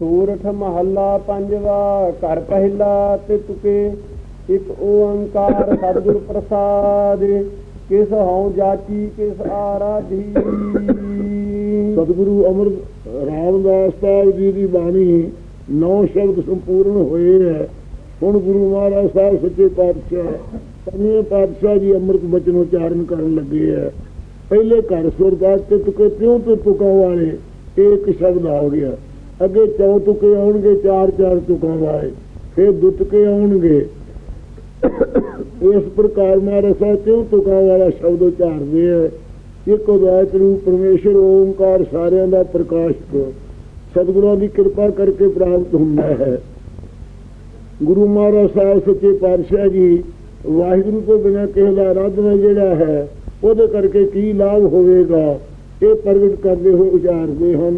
ਸੂਰਠ ਮਹੱਲਾ ਪੰਜਵਾ, ਘਰ ਪਹਿਲਾ ਤੇ ਤੁਕੇ ਇੱਕ ਓੰਕਾਰ ਸਤਿਗੁਰ ਪ੍ਰਸਾਦ, ਕਿਸ ਹਉ ਜਾਚੀ, ਕਿਸ ਆਰਾਧੀ। ਸਤਿਗੁਰੂ ਅਮਰ ਰਾਮਦਾਸ ਸਾਹਿਬ ਜੀ ਦੀ ਬਾਣੀ ਨੌ ਸ਼ਬਦ ਸੰਪੂਰਨ ਹੋਏ ਹੈ। ਹੁਣ ਗੁਰੂ ਮਹਾਰਾਜ ਸਾਹਿਬ ਸੱਚੇ ਪਾਤਸ਼ਾਹ, ਪੰਜਵੇਂ ਪਾਤਸ਼ਾਹ ਜੀ ਅੰਮ੍ਰਿਤ ਬਚਨ ਉਚਾਰਨ ਕਰਨ ਲੱਗੇ ਹੈ। ਪਹਿਲੇ ਘਰ ਸੁਰਦਾਸ ਤੇ ਤੁਕੇ ਤਿਉ ਤੇ ਤੁਕਾਂ ਵਾਲੇ ਇਹ ਇੱਕ ਸ਼ਬਦ ਆ ਗਿਆ। ਅੱਗੇ ਚੌ ਤੁਕੇ ਆਉਣਗੇ, ਚਾਰ ਚਾਰ ਤੁਕਾਂ ਵਾਲੇ। ਫਿਰ ਦੁੱਤਕੇ ਆਉਣਗੇ। ਇਸ ਪ੍ਰਕਾਰ ਮਹਾਰਾਜ ਸਾਹਿਬ ਤਿਉ ਤੁਕਾਂ ਵਾਲਾ ਸ਼ਬਦ ਉਚਾਰਦੇ ਹੈ ਇੱਕ ਅਦਵੈਤ ਰੂਪ ਪਰਮੇਸ਼ਰ ਓੰਕਾਰ ਸਾਰਿਆਂ ਦਾ ਪ੍ਰਕਾਸ਼ਕ ਸਤਿਗੁਰਾਂ ਦੀ ਕਿਰਪਾ ਕਰਕੇ ਪ੍ਰਾਪਤ ਹੁੰਦਾ ਹੈ। ਗੁਰੂ ਮਹਾਰਾਜ ਸਾਹਿਬ ਸੱਚੇ ਪਾਤਸ਼ਾਹ ਜੀ, ਵਾਹਿਗੁਰੂ ਤੋਂ ਬਿਨਾਂ ਕਿਸੇ ਦਾ ਆਰਾਧਨਾ ਜਿਹੜਾ ਹੈ, ਉਹਦੇ ਕਰਕੇ ਕੀ ਲਾਭ ਹੋਵੇਗਾ? ਇਹ ਪ੍ਰਗਟ ਕਰਦੇ ਹੋਏ ਉਚਾਰਦੇ ਹਨ।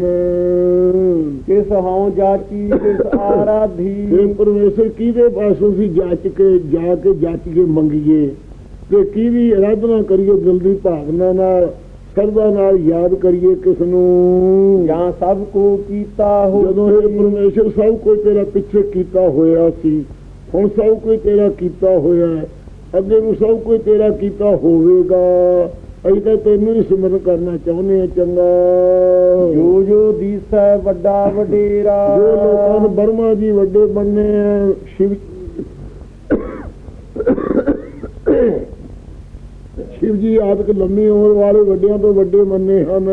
ਕਿਸ ਹਉ ਜਾਚੀ ਕਿਸ ਆਰਾਧੀ? ਇਹ ਪਰਮੇਸ਼ਰ ਕਿਹਦੇ ਪਾਸੋਂ ਸੀ ਜਾਚ ਕੇ ਜਾ ਕੇ ਜਾਚ ਕੇ ਮੰਗੀਏ? ਤੇ ਕਿਹਦੀ ਆਰਾਧਨਾ ਕਰੀਏ ਦਿਲ ਦੀ ਭਾਵਨਾ ਨਾਲ ਸਰਦਾ ਨਾਲ ਯਾਦ ਕਰੀਏ ਕਿਸ ਨੂੰ? ਜਾਂ ਸਭ ਕੋ ਕੀਤਾ ਹੋ ਜਦੋਂ ਇਹ ਪਰਮੇਸ਼ਰ ਸਭ ਕੁਝ ਤੇਰਾ ਪਿੱਛੇ ਕੀਤਾ ਹੋਇਆ ਸੀ ਹੁਣ ਸਭ ਕੁਝ ਤੇਰਾ ਕੀਤਾ ਹੋਇਆ ਅੱਗੇ ਨੂੰ ਸਭ ਕੁਝ ਤੇਰਾ ਕੀਤਾ ਹੋਵੇਗਾ। ਅਸੀਂ ਤਾਂ ਤੈਨੂੰ ਹੀ ਸਿਮਰਨ ਕਰਨਾ ਚਾਹੁੰਦੇ ਹਾਂ ਚੰਗਾ। ਜੋ ਜੋ ਦੀਸੈ ਵੱਡਾ ਵਡੇਰਾ। ਜੋ ਲੋਕਾਂ ਨੂੰ ਬਰਮਾ ਜੀ ਵੱਡੇ ਬੰਨੇ ਆ ਸ਼ਿਵ ਸ਼ਿਵ ਜੀ ਆਦਿਕ ਲੰਮੀ ਉਮਰ ਵਾਲੇ ਵੱਡਿਆਂ ਤੋਂ ਵੱਡੇ ਮੰਨੇ ਹਨ।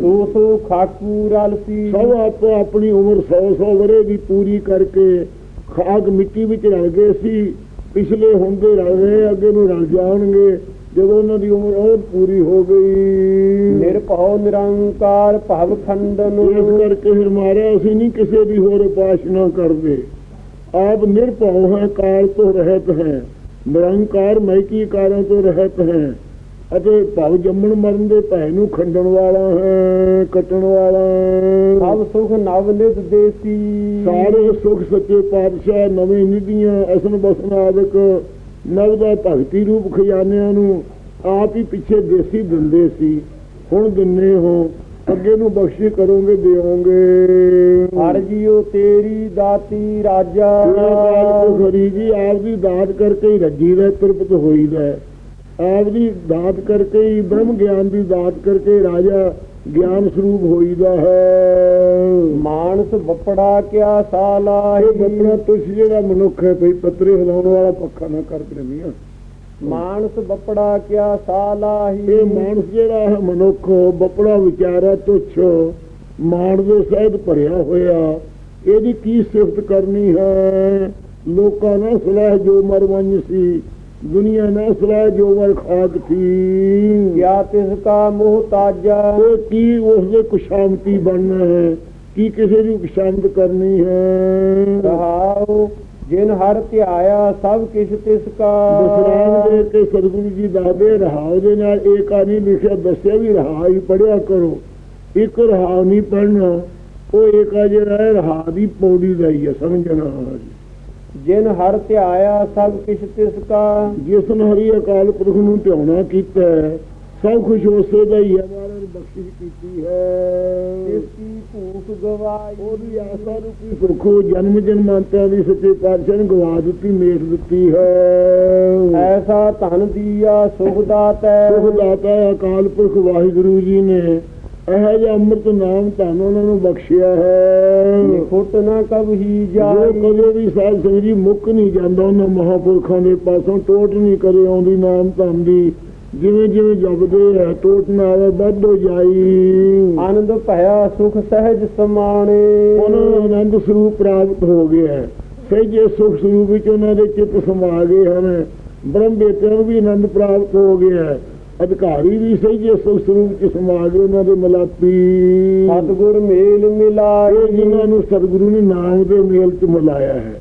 ਸੋ ਸੋ ਖਾਕੂ ਰਲਸੀ ਸਭ ਆਪੋ ਆਪਣੀ ਉਮਰ 100 100 ਵਰੇ ਦੀ ਪੂਰੀ ਕਰਕੇ ਖਾਕ ਮਿੱਟੀ ਵਿੱਚ ਰਲ ਗਏ ਸੀ। ਪਿਛਲੇ ਹੁੰਦੇ ਰਲ ਗਏ ਅੱਗੇ ਨੂੰ ਰਲ ਜਾਣਗੇ। ਜਦੋਂ ਉਹਨਾਂ ਦੀ ਉਮਰ ਪੂਰੀ ਹੋ ਗਈ। ਨਿਰਭਉ ਨਿਰੰਕਾਰ ਭਵ ਖੰਡਨ। ਇਸ ਕਰਕੇ ਫਿਰ ਮਾਰਿਆ ਅਸੀਂ ਨਹੀਂ ਕਿਸੇ ਦੀ ਹੋਰ ਉਪਾਸਨਾ ਕਰਦੇ। ਆਪ ਨਿਰਭਉ ਹੈ ਕਾਲ ਤੋਂ ਰਹਿਤ ਹੈ। ਨਿਰੰਕਾਰ ਮੈਕੀ ਕਾਰਾਂ ਤੋਂ ਰਹਿਤ ਹੈ। ਅਤੇ ਭਵ ਜੰਮਣ ਮਰਨ ਦੇ ਭੈ ਨੂੰ ਖੰਡਣ ਵਾਲਾ ਹੈ ਕੱਟਣ ਵਾਲਾ ਸਭ ਸੁਖ ਨਵ ਨਿਤ ਦੇਸੀ ਸਾਰੇ ਸੁਖ ਸੱਚੇ ਪਾਤਸ਼ਾਹ ਨਵੇਂ ਨਿਧੀਆਂ ਅਸਨ ਬਸਨ ਆਦਿਕ ਨਵ ਦਾ ਭਗਤੀ ਰੂਪ ਖਜ਼ਾਨਿਆਂ ਨੂੰ ਆਪ ਹੀ ਪਿੱਛੇ ਦੇਸੀ ਦਿੰਦੇ ਸੀ। ਹੁਣ ਦਿੰਨੇ ਹੋ ਅੱਗੇ ਨੂੰ ਬਖਸ਼ੀ ਕਰੋਗੇ ਦਿਓਗੇ। ਹਰ ਜੀਓ ਤੇਰੀ ਦਾਤੀ ਰਾਜਾ। ਖਰੀ ਜੀ ਆਪ ਦੀ ਦਾਤ ਕਰਕੇ ਹੀ ਰੱਜੀ ਦਾ ਤ੍ਰਿਪਤ ਹੋਈਦਾ ਹੈ। ਆਪ ਦੀ ਦਾਤ ਕਰਕੇ ਹੀ ਬ੍ਰਹਮ ਗਿਆਨ ਦੀ ਦਾਤ ਕਰਕੇ ਰਾਜਾ ਗਿਆਨ ਸਰੂਪ ਹੋਈਦਾ ਹੈ। ਮਾਨਸ ਬੱਪੜਾ ਕਿਆ ਸਾਲਾ ਇਹ ਬੱਪਣਾ ਤੁਸੀਂ ਜਿਹੜਾ ਮਨੁੱਖ ਹੈ ਭਈ ਪੱਤਰੇ ਹਿਲਾਉਣ ਵਾਲਾ ਪੱਖਾ ਨਾ ਕਰ ਪ੍ਰੇਮੀਆਂ ਮਾਨਸ ਬੱਪੜਾ ਕਿਆ ਸਾਲਾਹੀ ਇਹ ਮਾਨਸ ਜਿਹੜਾ ਹੈ ਮਨੁੱਖ ਬੱਪੜਾ ਵਿਚਾਰਾ ਤੁੱਛ ਮਾਣ ਦੇ ਸਹਿਤ ਭਰਿਆ ਹੋਇਆ। ਇਹਦੀ ਕੀ ਸਿਫਤ ਕਰਨੀ ਹੈ? ਲੋਕਾਂ ਨੇ ਸਲਾਹ ਜੋ ਮਰਵੰਜ ਸੀ ਦੁਨੀਆ ਨੇ ਸਲਾਹ ਜੋ ਵਰ ਖਾਕ ਥੀ ਕਿਆ ਤਿਸ ਕਾ ਮੋਹ ਤਾਜਾ? ਇਹ ਕੀ ਉਸ ਦੇ ਕੁਸ਼ਾਮਤੀ ਬਣਨਾ ਹੈ? ਕੀ ਕਿਸੇ ਦੀ ਕੁਸ਼ਾਮਤ ਕਰਨੀ ਹੈ? ਰਹਾਉ ਜਿਨ ਹਰ ਧਿਆਇਆ ਸਭ ਕਿਛ ਤਿਸ ਕਾ। ਦਸਰਾਮ ਦੇ ਕੇ ਸਤਿਗੁਰੂ ਜੀ ਦਾਦੇ ਰਹਾਉ ਦੇ ਨਾਲ ਏਕਾ ਨਹੀਂ ਲਿਖਿਆ ਦੱਸਿਆ ਵੀ ਰਹਾ ਹੀ ਪੜਿਆ ਕਰੋ। ਇੱਕ ਰਹਾ ਨਹੀਂ ਪੜਨਾ ਉਹ ਏਕਾ ਜਿਹੜਾ ਹੈ ਰਹਾ ਦੀ ਪੌੜੀ ਦਾ ਹੀ ਹੈ ਸਮਝਣਾ ਜਿਨ ਹਰ ਧਿਆਇਆ ਸਭ ਕਿਛ ਤਿਸ ਕਾ। ਜਿਸ ਨੇ ਹਰੀ ਅਕਾਲ ਪੁਰਖ ਨੂੰ ਧਿਆਉਣਾ ਕੀਤਾ ਸਭ ਕੁਝ ਉਸੇ ਦਾ ਹੀ ਹੈ ਮਹਾਰਾਜ ਨੇ ਬਖਸ਼ਿਸ਼ ਕੀਤੀ ਹੈ। ਤਿਸ ਕੀ ਭੂਖ ਗਵਾਈ ਉਹਦੀ ਆਸਾ ਰੂਪੀ ਸੁਖੋ ਜਨਮ ਜਨਮਾਂਤਰਾਂ ਦੀ ਸੱਚੇ ਪਾਤਸ਼ਾਹ ਨੇ ਗਵਾ ਦਿੱਤੀ ਮੇਟ ਦਿੱਤੀ ਹੈ। ਐਸਾ ਧਨ ਦੀਆ ਸੁਖ ਦਾਤੈ ਸੁਖ ਦਾਤਾ ਅਕਾਲ ਪੁਰਖ ਵਾਹਿਗੁਰੂ ਜੀ ਨੇ। ਇਹ ਜਿਹਾ ਅੰਮ੍ਰਿਤ ਨਾਮ ਧਨ ਉਹਨਾਂ ਨੂੰ ਬਖਸ਼ਿਆ ਹੈ। ਨਿਖੁੱਟ ਨਾ ਕਬਹੀ ਜੋ ਜਾਈ ਕਦੇ ਵੀ ਸਾਧ ਸੰਗਤ ਜੀ ਮੁੱਕ ਨਹੀਂ ਜਾਂਦਾ ਉਹਨਾਂ ਮਹਾਪੁਰਖਾਂ ਦੇ ਪਾਸੋਂ ਟੋਟ ਨਹੀਂ ਕਦੇ ਆਉਂਦੀ ਨਾਮ ਧਨ ਦੀ। ਜਿਵੇਂ ਜਿਵੇਂ ਜਪਦੇ ਹੈ ਟੋਟ ਨਾ ਆਵੇ ਵੱਧ ਹੋ ਜਾਈ। ਆਨੰਦ ਭਇਆ ਸੁਖ ਸਹਿਜ ਸਮਾਣੇ। ਉਹਨਾਂ ਨੂੰ ਆਨੰਦ ਸਰੂਪ ਪ੍ਰਾਪਤ ਹੋ ਗਿਆ ਹੈ। ਸਹਿਜੇ ਸੁਖ ਸਰੂਪ ਵਿੱਚ ਉਹਨਾਂ ਦੇ ਚਿੱਤ ਸਮਾ ਗਏ ਹਨ ਬ੍ਰਹਮ ਬੇਟਿਆਂ ਨੂੰ ਵੀ ਆਨੰਦ ਪ੍ਰਾਪਤ ਹੋ ਗਿਆ ਹੈ। ਅਧਿਕਾਰੀ ਵੀ ਸਹਿਜੇ ਸੁਖ ਸਰੂਪ ਵਿੱਚ ਸਮਾ ਗਏ ਉਹਨਾਂ ਦੇ ਮਲਾਪੀ ਸਤਿਗੁਰ ਮੇਲ ਮਿਲਾਏ। ਜਿਨ੍ਹਾਂ ਨੂੰ ਸਤਿਗੁਰੂ ਨੇ ਨਾਮ ਦੇ ਮੇਲ ਚ ਮਿਲਾਇਆ ਹੈ।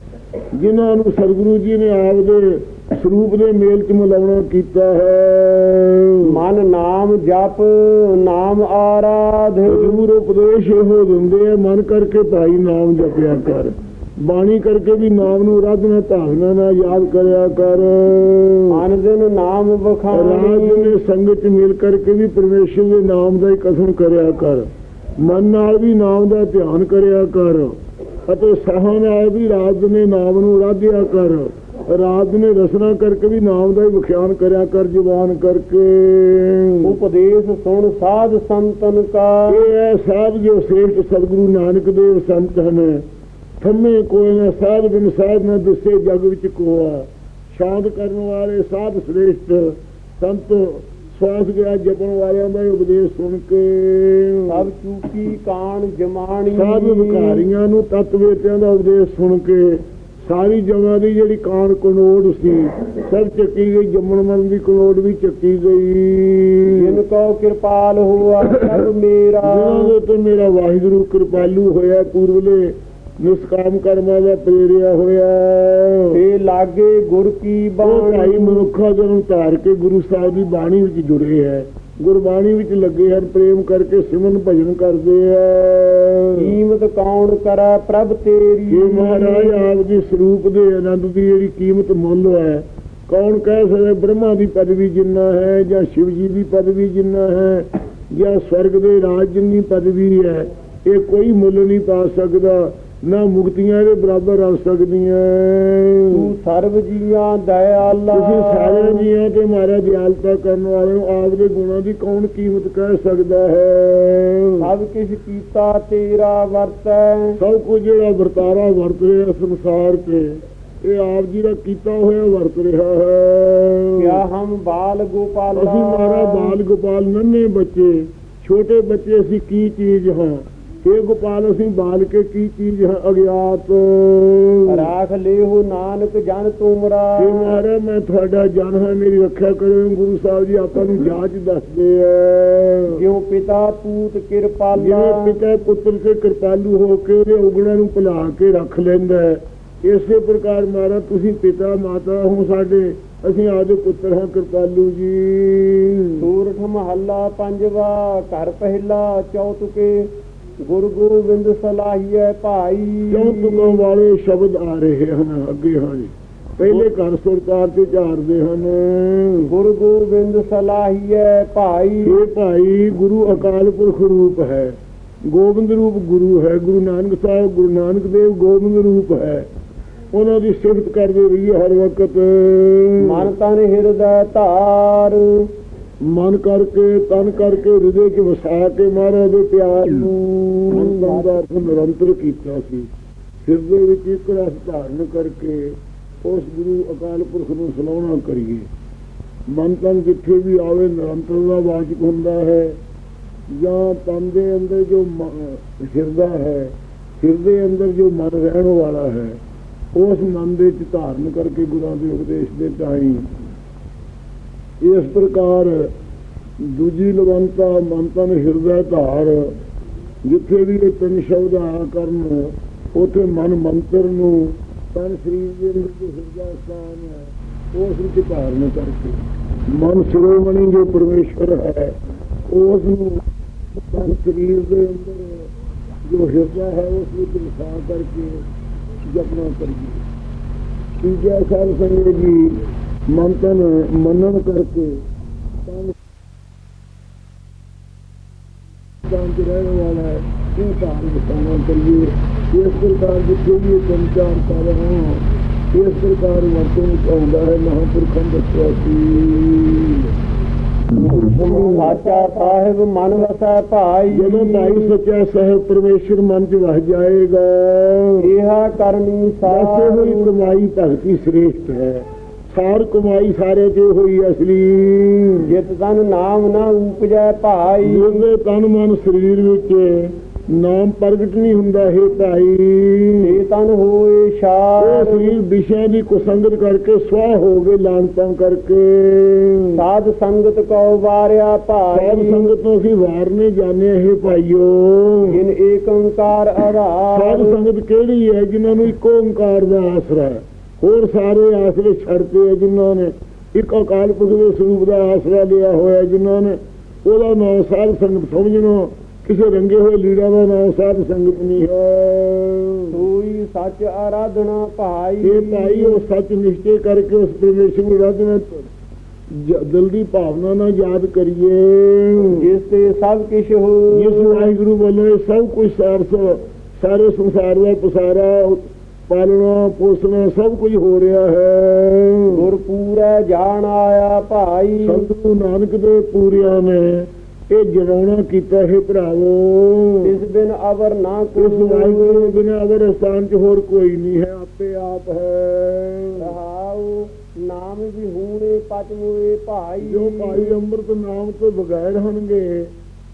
ਜਿਨ੍ਹਾਂ ਨੂੰ ਸਤਿਗੁਰੂ ਜੀ ਨੇ ਆਪ ਦੇ ਸਰੂਪ ਦੇ ਮੇਲ ਚ ਮਿਲਾਉਣਾ ਕੀਤਾ ਹੈ। ਮਨ ਨਾਮ ਜਪ ਨਾਮ ਆਰਾਧ। ਹਜ਼ੂਰ ਉਪਦੇਸ਼ ਇਹੋ ਦਿੰਦੇ ਆ ਮਨ ਕਰਕੇ ਭਾਈ ਨਾਮ ਜਪਿਆ ਕਰ। ਬਾਣੀ ਕਰਕੇ ਵੀ ਨਾਮ ਨੂੰ ਆਰਾਧਨਾ ਭਾਵਨਾ ਨਾਲ ਯਾਦ ਕਰਿਆ ਕਰ। ਅਨ ਦਿਨ ਨਾਮ ਰਾਜ ਬਖਾਨੀ ਨੇ ਸੰਗਤ ਮਿਲ ਕਰਕੇ ਵੀ ਪਰਮੇਸ਼ਰ ਦੇ ਨਾਮ ਦਾ ਹੀ ਕਥਨ ਕਰਿਆ ਕਰ। ਮਨ ਨਾਲ ਵੀ ਨਾਮ ਦਾ ਧਿਆਨ ਕਰਿਆ ਕਰ। ਅਤੇ ਸਹਾਂ ਨਾਲ ਵੀ ਰਾਤ ਨੇ ਨਾਮ ਨੂੰ ਰਾਧਿਆ ਕਰ। ਰਾਤ ਨੇ ਰਸਨਾ ਕਰਕੇ ਵੀ ਨਾਮ ਦਾ ਹੀ ਵਿਖਿਆਨ ਕਰਿਆ ਕਰ ਜ਼ੁਬਾਨ ਕਰਕੇ। ਉਪਦੇਸ਼ ਸੁਣ ਸਾਧ ਸੰਤਨ ਕਾ। ਇਹ ਹੈ ਸਾਧ ਜੋ ਸ੍ਰੇਸ਼ਟ ਸਤਿਗੁਰੂ ਨਾਨਕ ਦੇਵ ਸੰਤ ਹਨ। ਥੰਮੇ ਕੋਈ ਨਾ ਸਾਧ ਬਿਨ ਸਾਧ ਨਾ ਦਿਸੇ ਜਗ ਵਿੱਚ ਕੋਆ। ਸ਼ਾਂਤ ਕਰਨ ਵਾਲੇ ਸਾਧ ਸ੍ਰੇਸ਼ਟ ਸੰਤ ਸਵਾਸ ਗਿਆ ਜਪਣ ਵਾਲਿਆਂ ਦਾ ਉਪਦੇਸ਼ ਸੁਣ ਕੇ। ਸਭ ਚੂਕੀ ਕਾਣ ਜਮਾਣੀ। ਸਾਧ ਵਿਕਾਰੀਆਂ ਨੂੰ ਤਤ ਵੇਤਿਆਂ ਦਾ ਉਪਦੇਸ਼ ਸੁਣ ਕੇ ਸਾਰੀ ਜਮਾਂ ਦੀ ਜਿਹੜੀ ਕਾਣ ਕਨੋੜ ਸੀ ਸਭ ਚੱਕੀ ਗਈ ਜੰਮਣ ਮਰਨ ਦੀ ਕਨੋੜ ਵੀ ਚੱਕੀ ਗਈ। ਜਿਨ ਕੋ ਕਿਰਪਾਲ ਹੋਆ ਸਭ ਮੇਰਾ। ਜਿਨ੍ਹਾਂ ਦੇ ਤੇ ਮੇਰਾ ਵਾਹਿਗੁਰੂ ਕਿਰਪਾਲੂ ਹੋਇਆ ਪੂਰਵਲੇ ਨਿਸਕਾਮ ਕਰਮਾਂ ਦਾ ਪ੍ਰੇਰਿਆ ਹੋਇਆ। ਤੇ ਲਾਗੇ ਗੁਰ ਕੀ ਭਾਈ ਬਾਣੀ ਮਨੁੱਖਾ ਜਨਮ ਧਾਰ ਕੇ ਗੁਰੂ ਸਾਹਿਬ ਦੀ ਬਾਣੀ ਵਿੱਚ ਜੁੜੇ ਹੈ। ਗੁਰਬਾਣੀ ਵਿੱਚ ਲੱਗੇ ਹਨ ਪ੍ਰੇਮ ਕਰਕੇ ਸਿਮਰਨ ਭਜਨ ਕਰਦੇ ਹੈ। ਕੀਮਤ ਕੌਣ ਕਰੈ? ਪ੍ਰਭ ਤੇਰੀ ਇਹ ਮਹਾਰਾਜ ਆਪ ਦੇ ਸਰੂਪ ਦੇ ਆਨੰਦ ਦੀ ਜਿਹੜੀ ਕੀਮਤ ਮੁੱਲ ਹੈ ਕੌਣ ਕਹਿ ਸਕਦਾ ਬ੍ਰਹਮਾ ਦੀ ਪਦਵੀ ਜਿੰਨਾ ਹੈ ਜਾਂ ਸ਼ਿਵ ਜੀ ਦੀ ਪਦਵੀ ਜਿੰਨਾ ਹੈ ਜਾਂ ਸਵਰਗ ਦੇ ਰਾਜ ਜਿੰਨੀ ਪਦਵੀ ਹੈ ਇਹ ਕੋਈ ਮੁੱਲ ਨਹੀਂ ਪਾ ਸਕਦਾ। ਨਾ ਮੁਕਤੀਆਂ ਦੇ ਬਰਾਬਰ ਆ ਸਕਦੀਆਂ। ਤੂੰ ਸਰਬ ਜੀਆਂ ਦਇਆਲਾ ਤੁਸੀਂ ਸਾਰੇ ਜੀਆਂ ਤੇ ਮਾਰਾ ਦਿਆਲਤਾ ਕਰਨ ਵਾਲੇ ਨੂੰ ਆਪ ਦੇ ਗੁਣਾਂ ਦੀ ਕੌਣ ਕੀਮਤ ਕਹਿ ਸਕਦਾ ਹੈ? ਸਭ ਕਿਛ ਕੀਤਾ ਤੇਰਾ ਵਰਤੈ ਸਭ ਕੁਝ ਜਿਹੜਾ ਵਰਤਾਰਾ ਵਰਤ ਰਿਹਾ ਸੰਸਾਰ ਤੇ ਇਹ ਆਪ ਜੀ ਦਾ ਕੀਤਾ ਹੋਇਆ ਵਰਤ ਰਿਹਾ ਹੈ। ਕਿਆ ਹਮ ਬਾਲ ਗੋਪਾਲਾ। ਅਸੀਂ ਮਾਰਾ ਬਾਲ ਗੋਪਾਲ ਨੰਨੇ ਬੱਚੇ ਛੋਟੇ ਬੱਚੇ ਅਸੀਂ ਕੀ ਚੀਜ਼ ਹਾਂ? ਇਹ ਗੋਪਾਲ ਅਸੀਂ ਬਾਲ ਕੇ ਕੀ ਚੀਜ਼ ਹਾਂ ਅਗਿਆਤ? ਰਾਖ ਲਿਓ ਨਾਨਕ ਜਨ ਤੁਮਰਾ ਇਹ ਮਹਾਰਾਜ ਮੈਂ ਤੁਹਾਡਾ ਜਨ ਹਾਂ ਮੇਰੀ ਰੱਖਿਆ ਕਰੋ। ਗੁਰੂ ਸਾਹਿਬ ਜੀ ਆਪਾਂ ਨੂੰ ਜਾਂਚ ਦੱਸਦੇ ਆ। ਜਿਉ ਪਿਤਾ ਪੂਤ ਕਿਰਪਾਲਾ। ਜਿਵੇਂ ਪਿਤਾ ਪੁੱਤਰ ਤੇ ਕਿਰਪਾਲੂ ਹੋ ਕੇ ਉਹਦੇ ਉਗਣਾਂ ਨੂੰ ਭੁਲਾ ਕੇ ਰੱਖ ਲੈਂਦਾ ਹੈ। ਇਸੇ ਪ੍ਰਕਾਰ ਮਹਾਰਾਜ ਤੁਸੀਂ ਪਿਤਾ ਮਾਤਾ ਹੋ ਸਾਡੇ। ਅਸੀਂ ਆਦੇ ਪੁੱਤਰ ਹਾਂ ਕਿਰਪਾਲੂ ਜੀ। ਸੂਰਠ ਮਹੱਲਾ ਪੰਜਵਾ ਘਰ ਪਹਿਲਾ ਚੌਤੁਕੇ ਗੁਰੂ ਗੋਬਿੰਦ ਸਲਾਹੀਐ ਭਾਈ। ਤੁਕਾਂ ਵਾਲੇ ਸ਼ਬਦ ਆ ਰਹੇ ਹਨ? ਅੱਗੇ ਹਾਂ ਜੀ। ਪਹਿਲੇ ਘਰ ਸੁਰਤਾਰ ਤੇ ਝਾਰਦੇ ਹਨ। ਗੁਰੂ ਗੋਬਿੰਦ ਸਲਾਹੀਐ ਭਾਈ। ਇਹ ਭਾਈ ਗੁਰੂ ਅਕਾਲ ਪੁਰਖ ਰੂਪ ਹੈ। ਗੋਬਿੰਦ ਰੂਪ ਗੁਰੂ ਹੈ। ਗੁਰੂ ਨਾਨਕ ਸਾਹਿਬ ਗੁਰੂ ਨਾਨਕ ਦੇਵ ਗੋਬਿੰਦ ਰੂਪ ਹੈ। ਉਹਨਾਂ ਦੀ ਸਿਫਤ ਕਰਦੇ ਰਹੀਏ ਹਰ ਵਕਤ। ਮਨ ਤਨ ਹਿਰਦੈ ਧਾਰ। ਮਨ ਕਰਕੇ, ਤਨ ਕਰਕੇ, ਹਿਰਦੇ 'ਚ ਵਸਾ ਕੇ ਮਹਾਰਾਜ ਦੇ ਪਿਆਰ ਨੂੰ ਮਨ ਨਿਰੰਤਰ ਕੀਤਾ ਸੀ। ਹਿਰਦੇ ਵਿੱਚ ਇੱਕ ਰਸ ਧਾਰਨ ਕਰਕੇ ਉਸ ਗੁਰੂ ਅਕਾਲ ਪੁਰਖ ਨੂੰ ਸਲਾਉਣਾ ਕਰੀਏ। ਮਨ ਤਨ ਜਿੱਥੇ ਵੀ ਆਵੇ, ਨਿਰੰਤਰ ਦਾ ਵਾਚਕ ਹੁੰਦਾ ਹੈ। ਜਾਂ ਤਨ ਦੇ ਅੰਦਰ ਜੋ ਮ- ਹਿਰਦਾ ਹੈ, ਹਿਰਦੇ ਅੰਦਰ ਜੋ ਮਨ ਰਹਿਣ ਵਾਲਾ ਹੈ, ਉਸ ਮਨ ਦੇ ਚ ਧਾਰਨ ਕਰਕੇ ਗੁਰਾਂ ਦੇ ਉਪਦੇਸ਼ ਦੇ ਤਾਈ ਇਸ ਪ੍ਰਕਾਰ ਦੂਜੀ ਲਵੰਤਾ ਮਨ ਤਨ ਹਿਰਦਾ ਧਾਰ, ਜਿੱਥੇ ਵੀ ਇਹ ਤਿੰਨ ਸ਼ਬਦ ਆ ਕਰਨ, ਉਥੇ ਮਨ ਮੰਤਰ ਨੂੰ ਤਨ ਸਰੀਰ ਦੇ ਅੰਦਰ ਜੋ ਹਿਰਦਾ ਸਥਾਨ ਹੈ, ਉਸ ਵਿੱਚ ਧਾਰਨ ਕਰਕੇ। ਮਨ ਸ਼੍ਰੋਮਣੀ ਜੋ ਪਰਮੇਸ਼ਵਰ ਹੈ ਉਸ ਨੂੰ ਤਨ ਸਰੀਰ ਦੇ ਅੰਦਰ ਜੋ ਹਿਰਦਾ ਹੈ, ਉਸ ਵਿੱਚ ਵਸਾ ਕਰਕੇ ਜਪਨਾ ਕਰੀਏ। ਤੀਜਾ ਸਾਧ ਸੰਗਤ ਜੀ ਮਨ ਤਨ ਮੰਨਣ ਕਰਕੇ ਤਨ ਤਾਂ ਰਹਿਣ ਵਾਲਾ ਹੈ। ਇਹ ਧਾਰਨ ਵਸਾਉਣਾ ਕਰੀਏ ਇਸ ਪ੍ਰਕਾਰ ਜਿੱਥੇ ਵੀ ਇਹ ਤਿੰਨ ਚਾਰ ਕਰ ਹਾਂ। ਇਸ ਪ੍ਰਕਾਰ ਵਰਤੋਂ ਵਿੱਚ ਆਉਂਦਾ ਹੈ ਮਹਾਂਪੁਰਖਾਂ ਦੱਸਿਆ ਸੀ ਸਾਚਾ ਸਾਹਿਬ ਮਨ ਵਸੈ ਭਾਈ। ਜਦੋਂ ਭਾਈ ਸੱਚਾ ਸਹਿਬ ਪਰਮੇਸ਼ਰ ਮਨ ਚ ਵਸ ਜਾਏਗਾ। ਇਹਾ ਕਰਨੀ ਵੈਸੇ ਹੋਈ ਕਮਾਈ ਭਗਤੀ ਸ੍ਰੇਸ਼ਟ ਹੈ। ਸਾਰ ਕਮਾਈ ਸਾਰੇ ਤੇ ਹੋਈ ਅਸਲੀ। ਜਿਤ ਤਨ ਨਾਮ ਨਾ ਉਪਜੈ ਭਾਈ। ਜਿਹਦੇ ਤਨ ਮਨ ਸਰੀਰ ਵਿੱਚ ਨਾਮ ਪ੍ਰਗਟ ਨਹੀਂ ਹੁੰਦਾ ਹੈ ਭਾਈ। ਸੇ ਤਨ ਹੋਏ ਸ਼ਾਰ। ਸਰੀਰ ਵਿਸ਼ਿਆਂ ਦੀ ਕੁਸੰਗਤ ਕਰਕੇ ਸਵਾਹ ਹੋ ਗਏ ਲਾਂਤਾਂ ਕਰਕੇ। ਸਾਧ ਸੰਗਤ ਕੋ ਵਾਰਿਆ ਸਾਧ ਭਾਈ ਸੰਗਤ ਤੋਂ ਅਸੀਂ ਵਾਰ ਨਹੀਂ ਜਾਣੇ ਇਹ ਭਾਈਓ। ਜਿਨ ਏਕ ਓੰਕਾਰ ਸਾਧ ਆਧਾਰ ਸੰਗਤ ਕਿਹੜੀ ਹੈ ਜਿਨ੍ਹਾਂ ਨੂੰ ਇੱਕੋ ਓੰਕਾਰ ਦਾ ਆਸਰਾ ਹੈ? ਹੋਰ ਸਾਰੇ ਆਸਰੇ ਛੱਡਦੇ ਆ ਜਿਨ੍ਹਾਂ ਨੇ। ਇੱਕ ਅਕਾਲ ਪੁਰਖ ਦੇ ਸਰੂਪ ਦਾ ਆਸਰਾ ਲਿਆ ਹੋਇਆ ਜਿਨ੍ਹਾਂ ਨੇ। ਉਹਦਾ ਨਾਮ ਸਾਧ ਸੰਗਤ ਸਮਝਣੋ। ਕਿਸੇ ਰੰਗੇ ਹੋਏ ਲੀੜਾ ਦਾ ਨਾਮ ਸਾਧ ਸੰਗਤ ਨਹੀਂ ਹੈ। ਸੋਈ ਸੱਚ ਆਰਾਧਨਾ ਭਾਈ। ਇਹ ਭਾਈ ਉਹ ਸੱਚ ਨਿਸ਼ਚੈ ਕਰਕੇ ਉਸ ਪਰਮੇਸ਼ਰ ਨੂੰ ਰਾਧਨਾ ਜ- ਦਿਲ ਦੀ ਭਾਵਨਾ ਨਾਲ ਯਾਦ ਕਰੀਏ। ਜਿਸ ਤੇ ਸਭ ਕਿਛ ਜਿਸ ਹੋ ਵਾਹਿਗੁਰੂ ਵੱਲੋਂ ਸਭ ਕੁਝ ਸਾਰ ਸਾਰੇ ਸੰਸਾਰ ਦਾ ਪਸਾਰਾ ਪਾਲਣਾ ਪੋਸਣਾ ਸਭ ਕੁਝ ਹੋ ਰਿਹਾ ਹੈ। ਗੁਰ ਪੂਰੈ ਜਾਣ ਆਇਆ ਭਾਈ। ਸੰਤੂ ਨਾਨਕ ਦੇ ਪੂਰਿਆਂ ਨੇ ਇਹ ਜਗਾਉਣਾ ਕੀਤਾ ਹੈ ਭਰਾਵੋ। ਇਸ ਬਿਨ ਅਵਰ ਨਾ ਇਸ ਵਾਹਿਗੁਰੂ ਕੋਈ ਬਿਨਾਂ ਅਦਰ ਸਥਾਨ 'ਚ ਹੋਰ ਕੋਈ ਨਹੀਂ ਹੈ ਆਪੇ ਆਪ ਹੈ। ਰਹਾਉ ਨਾਮ ਵੀ ਹੂਣੇ ਪਚ ਮੂਏ ਭਾਈ। ਜੋ ਭਾਈ ਅੰਮ੍ਰਿਤ ਨਾਮ ਤੋਂ ਬਗੈਰ ਹੋਣਗੇ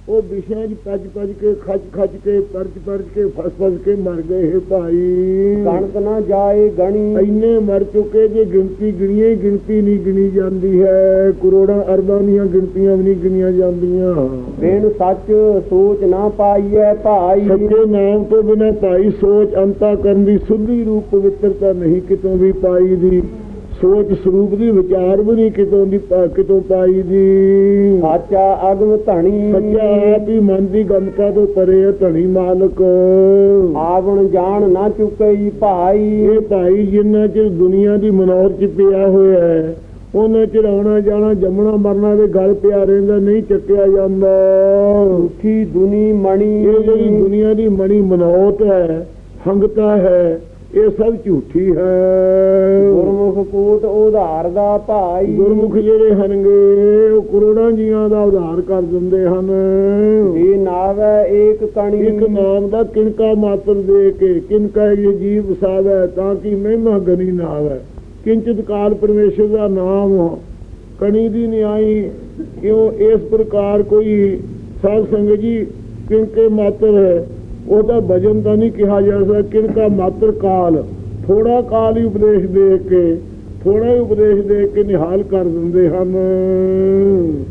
ਉਹ ਵਿਸ਼ਿਆਂ 'ਚ ਪੱਜ ਪੱਜ ਕੇ ਖੱਜ ਖੱਜ ਕੇ ਪਰਚ ਪਰਚ ਕੇ ਫਸ ਫਸ ਕੇ ਮਰ ਗਏ ਹੈ ਭਾਈ। ਗਣਤ ਨਾ ਜਾਏ ਗਣੀ। ਇੰਨੇ ਮਰ ਚੁੱਕੇ ਜੇ ਗਿਣਤੀ ਗਿਣੀਏ ਗਿਣਤੀ ਨਹੀਂ ਗਿਣੀ ਜਾਂਦੀ ਹੈ। ਕਰੋੜਾਂ ਅਰਬਾਂ ਦੀਆਂ ਗਿਣਤੀਆਂ ਵੀ ਨਹੀਂ ਗਿਣੀਆਂ ਜਾਂਦੀਆਂ। ਬਿਨ ਸੱਚ ਸੋਚ ਨਾ ਪਾਈਐ ਭਾਈ। ਸੱਚੇ ਨਾਮ ਤੋਂ ਬਿਨਾਂ ਭਾਈ ਸੋਚ ਅੰਤਾ ਕਰਨ ਦੀ ਸੁੱਧੀ ਰੂਪ ਪਵਿੱਤਰਤਾ ਨਹੀਂ ਕਿਤੋਂ ਵੀ ਪਾਈ ਦੀ। ਸੋਚ ਸਰੂਪ ਦੀ ਵਿਚਾਰ ਵੀ ਨਹੀਂ ਕਿਤੋਂ ਦੀ ਕਿਤੋਂ ਪਾਈ ਦੀ। ਸਾਚਾ ਅਗਮ ਧਣੀ। ਸੱਚਾ ਆਪ ਹੀ ਮਨ ਦੀ ਗਮਤਾ ਤੋਂ ਪਰੇ ਹੈ ਧਣੀ ਮਾਲਕ। ਆਵਣ ਜਾਣ ਨਾ ਚੁਕਈ ਭਾਈ। ਇਹ ਭਾਈ ਜਿੰਨਾ ਚਿਰ ਦੁਨੀਆ ਦੀ ਮਨੋਰ ਚ ਪਿਆ ਹੋਇਆ ਹੈ ਉਹਨਾਂ ਚਿਰ ਆਉਣਾ ਜਾਣਾ ਜੰਮਣਾ ਮਰਨਾ ਦੇ ਗਲ ਪਿਆ ਰਹਿੰਦਾ ਨਹੀਂ ਚੱਕਿਆ ਜਾਂਦਾ। ਝੂਠੀ ਦੁਨੀ ਮਣੀ। ਇਹ ਜਿਹੜੀ ਦੁਨੀਆ ਦੀ ਮਣੀ ਮਨੋਤ ਹੈ ਹੰਗਤਾ ਹੈ ਇਹ ਸਭ ਝੂਠੀ ਹੈ। ਗੁਰਮੁਖ ਕੋਟ ਉਧਾਰ ਦਾ ਭਾਈ। ਗੁਰਮੁਖ ਜਿਹੜੇ ਹਨਗੇ ਉਹ ਕਰੋੜਾਂ ਜੀਆਂ ਦਾ ਉਧਾਰ ਕਰ ਦਿੰਦੇ ਹਨ। ਇਹ ਨਾਵੈ ਏਕ ਕਣੀ। ਇੱਕ ਨਾਮ ਦਾ ਕਿਣਕਾ ਮਾਤਰ ਦੇ ਕੇ ਕਿਨਕਾ ਇਹ ਜੀਵ ਵਸਾਵੈ ਤਾਂ ਕਿ ਮਹਿਮਾ ਗਨੀ ਨਾ ਆਵੈ ਕਿੰਚਿਤ ਕਾਲ ਪਰਮੇਸ਼ਰ ਦਾ ਨਾਮ ਕਣੀ ਦੀ ਨਿਆਈ ਕਿਉਂ ਇਸ ਪ੍ਰਕਾਰ ਕੋਈ ਸਾਧ ਸੰਗਤ ਜੀ ਕਿਣਕੇ ਮਾਤਰ ਹੈ? ਉਹਦਾ ਭਜਨ ਤਾਂ ਨਹੀਂ ਕਿਹਾ ਜਾ ਸਕਦਾ ਕਿਣਕਾ ਮਾਤਰ ਕਾਲ। ਥੋੜਾ ਕਾਲ ਹੀ ਉਪਦੇਸ਼ ਦੇ ਕੇ ਥੋੜਾ ਹੀ ਉਪਦੇਸ਼ ਦੇ ਕੇ ਨਿਹਾਲ ਕਰ ਦਿੰਦੇ ਹਨ।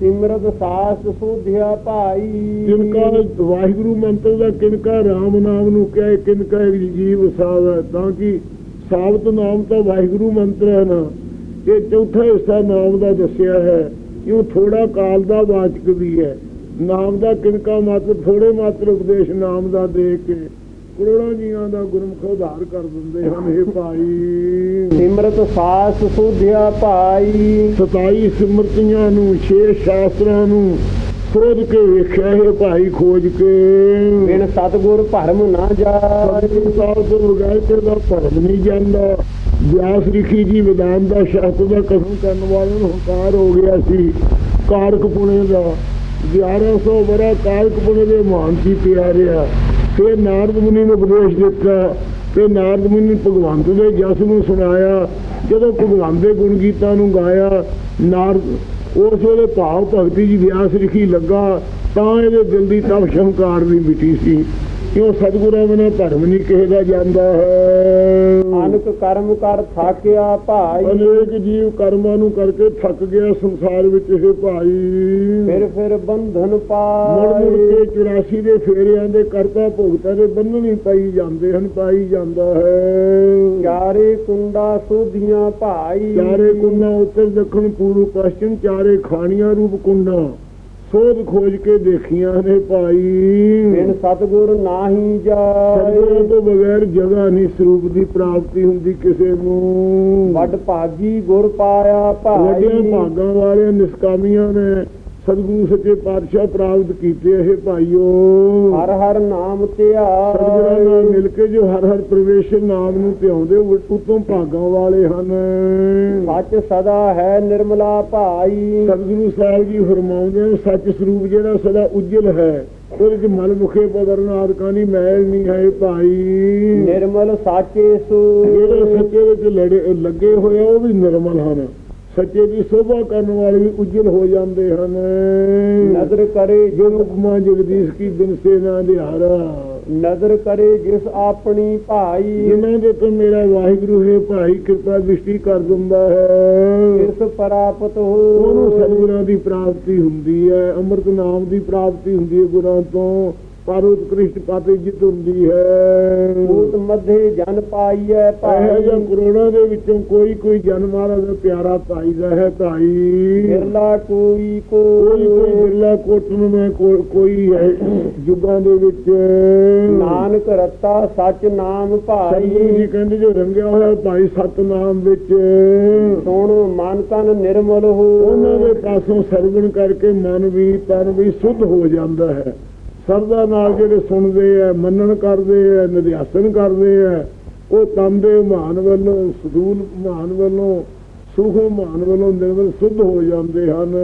ਸਿਮਰਤ ਸਾਸ ਸੋਧਿਆ ਭਾਈ। ਕਿਨਕਾ ਵਾਹਿਗੁਰੂ ਮੰਤਰ ਦਾ ਕਿਨਕਾ ਰਾਮ ਨਾਮ ਨੂੰ ਕਹੇ ਕਿਨਕਾ ਇੱਕ ਜੀਵ ਸਾਧ। ਤਾਂ ਕਿ ਸਾਬਤ ਨਾਮ ਤਾਂ ਵਾਹਿਗੁਰੂ ਮੰਤਰ ਹੈ ਨਾ। ਇਹ ਚੌਥਾ ਹਿੱਸਾ ਨਾਮ ਦਾ ਦੱਸਿਆ ਹੈ ਕਿਉਂ ਥੋੜਾ ਕਾਲ ਦਾ ਵਾਚਕ ਵੀ ਹੈ। ਨਾਮ ਦਾ ਕਿਨਕਾ ਮਾਤਰ ਥੋੜੇ ਮਾਤਰ ਉਪਦੇਸ਼ ਨਾਮ ਦਾ ਦੇ ਕੇ ਕਰੋੜਾਂ ਜੀਆਂ ਦਾ ਗੁਰਮੁਖ ਉਧਾਰ ਕਰ ਦਿੰਦੇ ਹਨ ਇਹ ਭਾਈ। ਸਿਮਰਤ ਸਾਸ ਸੋਧਿਆ ਭਾਈ। 27 ਸਿਮਰਤੀਆਂ ਨੂੰ ਛੇ ਸ਼ਾਸਤਰਾਂ ਨੂੰ ਖੋਜ ਕੇ ਵੇਖਿਆ ਇਹ ਭਾਈ ਖੋਜ ਕੇ। ਬਿਨ ਸਤਗੁਰ ਭਰਮ ਨਾ ਜਾਏ। ਸਤਿਗੁਰੂ ਸਾਹਿਬ ਤੋਂ ਬਗੈਰ ਕਿਹਦਾ ਭਰਮ ਨਹੀਂ ਜਾਂਦਾ? ਵਿਆਸ ਰਿਖੀ ਜੀ ਵਿਦਾਨ ਦਾ ਸ਼ਾਸਤਰ ਦਾ ਕਸਮ ਕਰਨ ਵਾਲੇ ਨੂੰ ਹੰਕਾਰ ਹੋ ਗਿਆ ਸੀ। ਕਾਰਕ ਪੁਣੇ ਦਾ 1100 ਬਰਾ ਕਾਰਕ ਪੁਣੇ ਦੇ ਮਹਾਨ ਸੀ ਪਿਆ ਰਿਹਾ। ਫਿਰ ਨਾਰਦ ਮੁਨੀ ਨੂੰ ਉਪਦੇਸ਼ ਦਿੱਤਾ। ਤੇ ਨਾਰਦ ਮੁਨੀ ਭਗਵੰਤ ਦੇ ਜਸ ਨੂੰ ਸੁਣਾਇਆ। ਜਦੋਂ ਭਗਵੰਤ ਦੇ ਗੁਣ ਗੀਤਾਂ ਨੂੰ ਗਾਇਆ, ਨਾਰਦ ਉਸ ਵੇਲੇ ਭਾਵ ਭਗਤੀ ਜੀ ਵਿਆਸ ਰਿਖੀ ਲੱਗਾ, ਤਾਂ ਇਹਦੇ ਦਿਲ ਦੀ ਤਪ ਸ਼ੰਕਾਰ ਵੀ ਮਿਟੀ ਸੀ। ਕਿਉਂ ਸਤਿਗੁਰਾਂ ਬਿਨਾਂ ਧਰਮ ਨਹੀਂ ਕਿਸੇ ਦਾ ਜਾਂਦਾ ਹੈ? ਅਨਕ ਕਰਮ ਕਰ ਥਾਕਿਆ ਭਾਈ। ਅਨੇਕ ਜੀਵ ਕਰਮਾਂ ਨੂੰ ਕਰਕੇ ਥੱਕ ਗਿਆ ਸੰਸਾਰ ਵਿੱਚ ਇਹ ਭਾਈ। ਫਿਰ ਫਿਰ ਬੰਧਨ ਮੁੜ ਮੁੜ ਪਾਏ ਕੇ 84 ਦੇ ਫੇਰਿਆਂ ਦੇ ਕਰਤਾ ਭੁਗਤਾਂ ਦੇ ਬੰਧਨ ਹੀ ਪਾਈ ਜਾਂਦੇ ਹਨ ਪਾਈ ਜਾਂਦਾ ਹੈ। ਚਾਰੇ ਕੁੰਡਾ ਸੋਧੀਆਂ ਭਾਈ। ਚਾਰੇ ਕੁੰਡਾਂ ਉੱਤਰ ਦੱਖਣ ਪੂਰਬ ਪશ્ਚਿਮ ਚਾਰੇ ਖਾਣੀਆਂ ਰੂਪ ਕੁੰਡਾਂ। ਸੋਧ ਖੋਜ ਕੇ ਦੇਖੀਆਂ ਨੇ ਭਾਈ। ਬਿਨ ਸਤਗੁਰ ਨਾਹੀ ਸਤਿਗੁਰਾਂ ਜਾਏ ਤੋਂ ਬਗੈਰ ਜਗ੍ਹਾ ਨਹੀਂ ਸਰੂਪ ਦੀ ਪ੍ਰਾਪਤੀ ਹੁੰਦੀ ਕਿਸੇ ਨੂੰ। ਵੱਡ ਭਾਗੀ ਗੁਰ ਪਾਇਆ ਭਾਈ। ਭਾਗਾਂ ਵਾਲੇ ਨਿਸਕਾਮੀਆਂ ਨੇ ਸਤਿਗੁਰੂ ਸੱਚੇ ਪਾਤਸ਼ਾਹ ਪ੍ਰਾਪਤ ਕੀਤੇ ਇਹ ਭਾਈਓ। ਹਰ ਹਰ ਨਾਮ ਸਤਿਗੁਰਾਂ ਧਿਆਏ ਕੇ ਜੋ ਹਰ ਹਰ ਪ੍ਰਵੇਸ਼ ਨਾਮ ਨੂੰ ਧਿਆਉਂਦੇ ਉਹ ਉਤੋਂ ਭਾਗਾਂ ਵਾਲੇ ਹਨ। ਸੱਚ ਸਦਾ ਹੈ ਨਿਰਮਲਾ ਭਾਈ। ਸਤਿਗੁਰੂ ਸਾਹਿਬ ਜੀ ਫਰਮਾਉਂਦੇ ਨੇ ਸੱਚ ਸਰੂਪ ਜਿਹੜਾ ਸਦਾ ਉਜਲ ਹੈ ਉਹਦੇ ਚ ਮਲ ਮੁਖੇ ਪਦਰਨ ਆਦਿਕਾਂ ਦੀ ਮੈਲ ਨਹੀਂ ਹੈ ਭਾਈ। ਨਿਰਮਲ ਸਾਚੇ ਜਿਹੜੇ ਸੋ ਸੱਚੇ ਵਿੱਚ ਲੜੇ ਲੱਗੇ ਹੋਏ ਉਹ ਵੀ ਨਿਰਮਲ ਹਨ। ਸੱਚੇ ਦੀ ਸੋਭਾ ਕਰਨ ਵਾਲੇ ਵੀ ਉਜਲ ਹੋ ਜਾਂਦੇ ਹਨ। ਨਦਰ ਕਰੇ ਜੋ ਹੁਕਮਾ ਜਗਦੀਸ਼ ਕੀ ਦਿਨ ਸੇ ਨਾ ਦਿਹਾਰਾ ਨਦਰ ਕਰੇ ਜਿਸ ਆਪਣੀ ਭਾਈ। ਜਿਨ੍ਹਾਂ ਦੇ ਤੋਂ ਮੇਰਾ ਵਾਹਿਗੁਰੂ ਹੈ ਭਾਈ ਕਿਰਪਾ ਦ੍ਰਿਸ਼ਟੀ ਕਰ ਦਿੰਦਾ ਹੈ। ਇਸ ਪ੍ਰਾਪਤ ਉਹਨੂੰ ਹੋ ਸਤਿਗੁਰਾਂ ਦੀ ਪ੍ਰਾਪਤੀ ਹੁੰਦੀ ਹੈ ਅੰਮ੍ਰਿਤ ਨਾਮ ਦੀ ਪ੍ਰਾਪਤੀ ਹੁੰਦੀ ਹੈ ਗੁਰਾਂ ਤੋਂ। ਪਰ ਉਤਕ੍ਰਿਸ਼ਟ ਪਾਤੇ ਜਿੱਤ ਹੁੰਦੀ ਹੈ। ਭੂਤ ਮਧੇ ਜਨ ਪਾਈਐ ਭਾਈ ਜਿਹਾ ਕਰੋੜਾਂ ਦੇ ਵਿੱਚੋਂ ਕੋਈ ਕੋਈ ਜਨ ਮਹਾਰਾਜ ਦਾ ਪਿਆਰਾ ਪਾਈਦਾ ਹੈ ਭਾਈ। ਬਿਰਲਾ ਕੋਈ ਕੋਈ ਕੋਈ ਬਿਰਲਾ ਕੋਟਨ ਮੈਂ ਕੋ- ਕੋਈ ਹੈ ਯੁੱਗਾਂ ਦੇ ਵਿੱਚ। ਨਾਨਕ ਰਤਾ ਸਚ ਨਾਮ ਸਤਿਗੁਰੂ ਜੀ ਭਾਈ ਕਹਿੰਦੇ ਜੋ ਰੰਗਿਆ ਹੋਇਆ ਭਾਈ ਸਤਨਾਮ ਵਿੱਚ। ਸੁਣ ਮਨ ਤਨ ਨਿਰਮਲ ਉਹਨਾਂ ਹੋ ਦੇ ਪਾਸੋਂ ਸਰਵਣ ਕਰਕੇ ਮਨ ਵੀ ਤਨ ਵੀ ਸੁੱਧ ਹੋ ਜਾਂਦਾ ਹੈ। ਸਰਦਾ ਨਾਲ ਜਿਹੜੇ ਸੁਣਦੇ ਆ, ਮੰਨਣ ਕਰਦੇ ਆ ਨਿਧਿਆਸਨ ਕਰਦੇ ਆ, ਉਹ ਤਨ ਮਹਾਨ ਵੱਲੋਂ, ਸਦੂਲ ਮਹਾਨ ਵੱਲੋਂ, ਸੁਖ ਮਾਨ ਵੱਲੋਂ ਨਿਰਮਲ ਸੁੱਧ ਹੋ ਜਾਂਦੇ ਹਨ।